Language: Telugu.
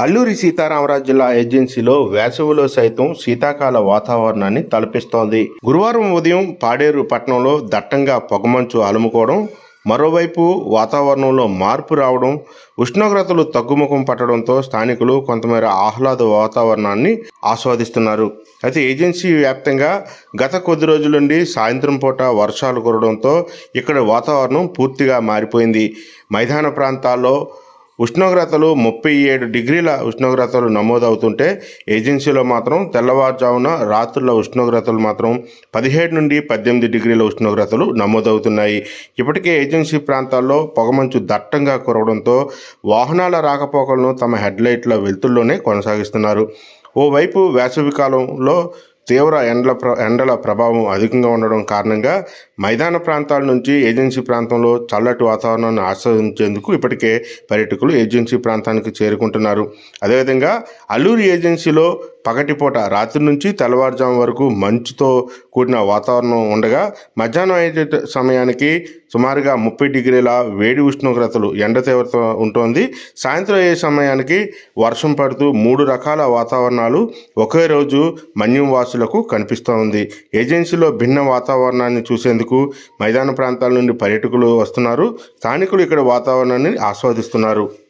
అల్లూరి సీతారామరాజు జిల్లా ఏజెన్సీలో వేసవిలో సైతం శీతాకాల వాతావరణాన్ని తలపిస్తోంది. గురువారం ఉదయం పాడేరు పట్టణంలో దట్టంగా పొగమంచు అలుముకోవడం మరోవైపు వాతావరణంలో మార్పు రావడం ఉష్ణోగ్రతలు తగ్గుముఖం పట్టడంతో స్థానికులు కొంతమేర ఆహ్లాద వాతావరణాన్ని ఆస్వాదిస్తున్నారు. అయితే ఏజెన్సీ వ్యాప్తంగా గత కొద్ది రోజుల నుండి సాయంత్రం పూట వర్షాలు కురవడంతో ఇక్కడ వాతావరణం పూర్తిగా మారిపోయింది. మైదాన ప్రాంతాల్లో ఉష్ణోగ్రతలు ముప్పై ఏడు డిగ్రీల ఉష్ణోగ్రతలు నమోదవుతుంటే ఏజెన్సీలో మాత్రం తెల్లవారుజామున రాత్రుల ఉష్ణోగ్రతలు మాత్రం పదిహేడు నుండి పద్దెనిమిది డిగ్రీల ఉష్ణోగ్రతలు నమోదవుతున్నాయి. ఇప్పటికే ఏజెన్సీ ప్రాంతాల్లో పొగమంచు దట్టంగా కురవడంతో వాహనాల రాకపోకలను తమ హెడ్లైట్ల వెలుతుల్లోనే కొనసాగిస్తున్నారు. ఓవైపు వేసవికాలంలో తీవ్ర ఎండల ప్ర ఎండల ప్రభావం అధికంగా ఉండడం కారణంగా మైదాన ప్రాంతాల నుంచి ఏజెన్సీ ప్రాంతంలో చల్లటి వాతావరణాన్ని ఆస్వాదించేందుకు ఇప్పటికే పర్యాటకులు ఏజెన్సీ ప్రాంతానికి చేరుకుంటున్నారు. అదేవిధంగా అల్లూరి ఏజెన్సీలో పగటిపూట రాత్రి నుంచి తెల్లవారుజాము వరకు మంచుతో కూడిన వాతావరణం ఉండగా మధ్యాహ్నం అయ్యే సమయానికి సుమారుగా ముప్పై డిగ్రీల వేడి ఉష్ణోగ్రతలు ఎండ తీవ్రత ఉంటుంది. సాయంత్రం అయ్యే సమయానికి వర్షం పడుతూ మూడు రకాల వాతావరణాలు ఒకే రోజు మన్యం వాసులకు కనిపిస్తూ ఉంది ఏజెన్సీలో భిన్న వాతావరణాన్ని చూసేందుకు మైదాన ప్రాంతాల నుండి పర్యాటకులు వస్తున్నారు. స్థానికులు ఇక్కడ వాతావరణాన్ని ఆస్వాదిస్తున్నారు.